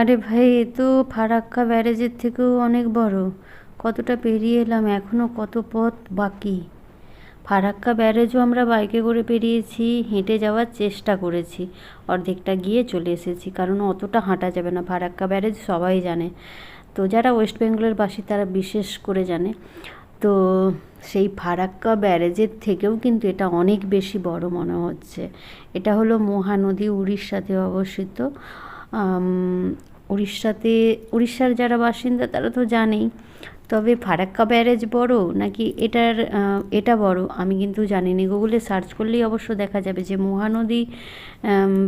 আরে ভাই, এ তো ফারাক্কা ব্যারেজের থেকেও অনেক বড়। কতটা পেরিয়ে এলাম এখনও কত পথ বাকি? ফারাক্কা ব্যারেজও আমরা বাইকে করে পেরিয়েছি, হেঁটে যাওয়ার চেষ্টা করেছি। অর্ধেকটা গিয়ে চলে এসেছি, কারণ অতটা হাঁটা যাবে না। ফারাক্কা ব্যারেজ সবাই জানে। তো যারা ওয়েস্ট বেঙ্গলের বাসী, তারা বিশেষ করে জানে। তো সেই ফারাক্কা ব্যারেজের থেকেও কিন্তু এটা অনেক বেশি বড় মনে হচ্ছে। এটা হলো মহানদী উড়িষ্যাতে অবস্থিত। উড়িষ্যাতে, উড়িষ্যার যারা বাসিন্দা তারা তো জানেই। তবে ফারাক্কা ব্যারেজ বড় নাকি এটার এটা বড়? আমি কিন্তু জানি নি গুগলে সার্চ করলেই অবশ্য দেখা যাবে যে মহানদী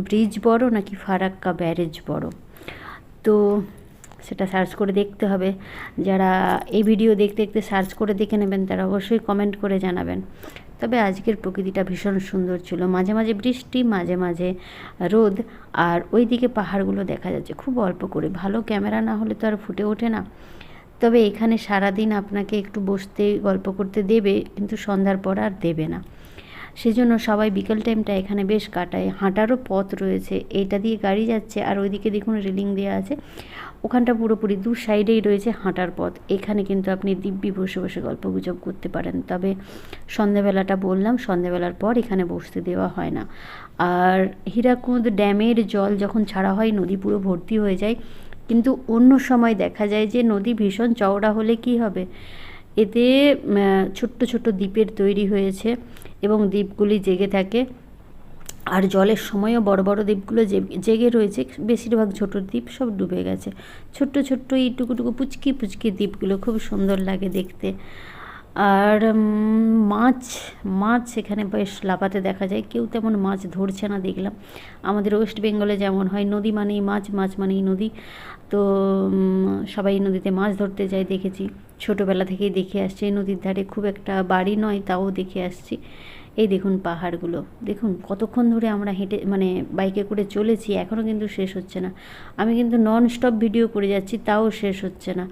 ব্রিজ বড় নাকি ফারাক্কা ব্যারেজ বড়। তো সেটা সার্চ করে দেখতে হবে। যারা এই ভিডিও দেখতে দেখতে সার্চ করে দেখে নেবেন, তারা অবশ্যই কমেন্ট করে জানাবেন। তবে আজকের প্রকৃতিটা ভীষণ সুন্দর ছিল। মাঝে মাঝে বৃষ্টি, মাঝে মাঝে রোদ, আর ওই দিকে পাহাড়গুলো দেখা যাচ্ছে। খুব অল্প করে। ভালো ক্যামেরা না হলে তো আর ফুটে ওঠে না। তবে এখানে সারাদিন আপনাকে একটু বসতে, গল্প করতে দেবে, কিন্তু সন্ধ্যার পর আর দেবে না। সেজন্য সবাই বিকেল টাইমটা এখানে বেশ কাটায়। হাঁটারও পথ রয়েছে। এইটা দিয়ে গাড়ি যাচ্ছে আর ওইদিকে দেখুন রেলিং দেওয়া আছে। ওখানটা পুরোপুরি দু সাইডেই রয়েছে হাঁটার পথ। এখানে কিন্তু আপনি দিব্যি বসে বসে গল্প গুজব করতে পারেন। তবে সন্ধেবেলাটা বললাম, সন্ধেবেলার পর এখানে বসতে দেওয়া হয় না। আর হীরাকুঁদ ড্যামের জল যখন ছাড়া হয়, নদী পুরো ভর্তি হয়ে যায়। কিন্তু অন্য সময় দেখা যায় যে নদী ভীষণ চওড়া হলে কি হবে? এতে ছোট্ট ছোট্ট দ্বীপের তৈরি হয়েছে। এবং দ্বীপগুলি জেগে থাকে। আর জলের সময়ও বড় বড় দ্বীপগুলো জেগে রয়েছে। বেশিরভাগ ছোট দ্বীপ সব ডুবে গেছে। ছোট্ট ছোট্ট এই টুকুটুকু পুচকি পুচকি দ্বীপগুলো খুব সুন্দর লাগে দেখতে। আর মাছ মাছ এখানে বেশ লাফাতে দেখা যায়। কেউ তেমন মাছ ধরছে না দেখলাম। আমাদের ওয়েস্ট বেঙ্গলে যেমন হয়, নদী মানেই মাছ মাছ মানেই নদী। তো সবাই নদীতে মাছ ধরতে যায় দেখেছি। ছোটোবেলা থেকেই দেখে আসছি। নদীর ধারে খুব একটা বাড়ি নয়, তাও দেখে আসছি। এই দেখুন পাহাড়গুলো। দেখুন কতক্ষণ ধরে আমরা হেঁটে মানে বাইকে করে চলেছি এখনও কিন্তু শেষ হচ্ছে না। আমি কিন্তু নন স্টপ ভিডিও করে যাচ্ছি, তাও শেষ হচ্ছে না।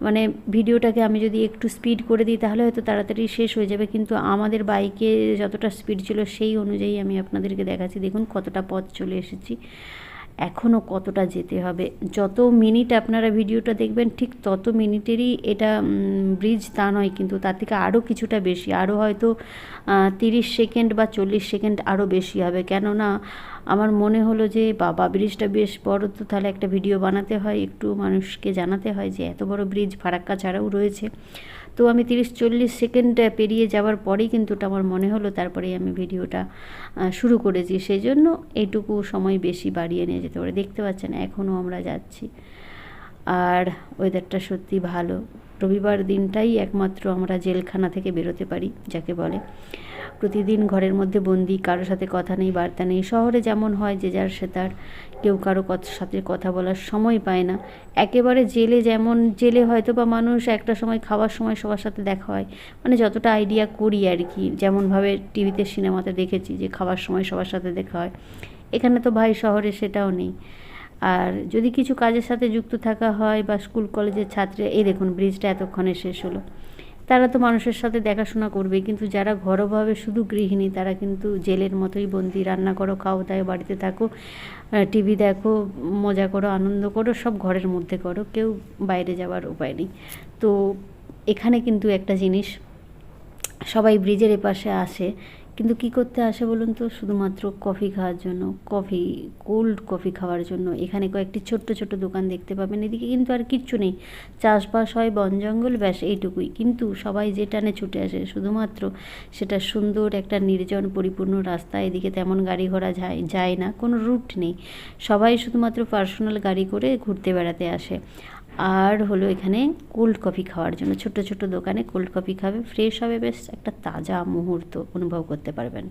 মানে ভিডিওটাকে আমি যদি একটু স্পিড করে দিই, তাহলে হয়তো তাড়াতাড়ি শেষ হয়ে যাবে। কিন্তু আমাদের বাইকে যতটা স্পিড ছিল সেই অনুযায়ী আমি আপনাদেরকে দেখাচ্ছি। দেখুন কতটা পথ চলে এসেছি। এখনও কতটা যেতে হবে। যত মিনিট আপনারা ভিডিওটা দেখবেন, ঠিক তত মিনিটেরই এটা ব্রিজ তা নয়, কিন্তু তার থেকে আরও কিছুটা বেশি। আরও হয়তো তিরিশ সেকেন্ড বা চল্লিশ সেকেন্ড আরও বেশি হবে। কেননা আমার মনে হলো যে, বাবা, ব্রিজটা বেশ বড়, তো তাহলে একটা ভিডিও বানাতে হয়, একটু মানুষকে জানাতে হয় যে, এত বড় ব্রিজ ফারাক্কা ছাড়াও রয়েছে। তো আমি তিরিশ চল্লিশ সেকেন্ড পেরিয়ে যাওয়ার পরেই কিন্তু ওটা আমার মনে হলো, তারপরেই আমি ভিডিওটা শুরু করেছি। সেই জন্য এইটুকু সময় বেশি বাড়িয়ে নিয়ে যেতে পারে। দেখতে পাচ্ছেন এখনও আমরা যাচ্ছি। আর ওয়েদারটা সত্যি ভালো। রবিবার দিনটাই একমাত্র আমরা জেলখানা থেকে বেরোতে পারি, যাকে বলে। প্রতিদিন ঘরের মধ্যে বন্দি, কারোর সাথে কথা নেই, বার্তা নেই। শহরে যেমন হয় যে যার সে তার, কেউ কারও সাথে কথা বলার সময় পায় না। একেবারে জেলে যেমন, জেলে হয়তো বা মানুষ একটা সময় খাওয়ার সময় সবার সাথে দেখা হয়। মানে যতটা আইডিয়া করি আর কি, যেমনভাবে টিভিতে সিনেমাতে দেখেছি যে খাওয়ার সময় সবার সাথে দেখা হয়। এখানে তো ভাই শহরে সেটাও নেই। আর যদি কিছু কাজের সাথে যুক্ত থাকা হয় বা স্কুল কলেজের ছাত্রী, এই দেখুন ব্রিজটা এতক্ষণে শেষ হলো। তারা তো মানুষের সাথে দেখাশোনা করবে, কিন্তু যারা ঘরোভাবে শুধু গৃহিণী, তারা কিন্তু জেলের মতোই বন্দি। রান্না করো, খাও, তাই বাড়িতে থাকো টিভি দেখো, মজা করো, আনন্দ করো, সব ঘরের মধ্যে করো, কেউ বাইরে যাওয়ার উপায় নেই। তো এখানে কিন্তু একটা জিনিস, সবাই ব্রিজের এপাশে আসে কিন্তু কি করতে আসে বলুন তো? শুধুমাত্র কফি খাওয়ার জন্য, কফি কোল্ড কফি খাওয়ার জন্য। এখানে কয়েকটি ছোট্ট ছোট্ট দোকান দেখতে পাবেন। এদিকে কিন্তু আর কিচ্ছু নেই। চাষবাস হয় বন, জঙ্গল, ব্যাস এইটুকুই। কিন্তু সবাই যে টানে ছুটে আসে, শুধুমাত্র সেটা সুন্দর একটা নির্জন পরিপূর্ণ রাস্তা। এদিকে তেমন গাড়ি ঘোড়া যায় যায় না, কোনো রুট নেই। সবাই শুধুমাত্র পার্সোনাল গাড়ি করে ঘুরতে বেড়াতে আসে। আর হলো এখানে কোল্ড কফি খাওয়ার জন্য। ছোট ছোট দোকানে কোল্ড কফি খাবে ফ্রেশ হবে, বেশ একটা তাজা মুহূর্ত অনুভব করতে পারবেন।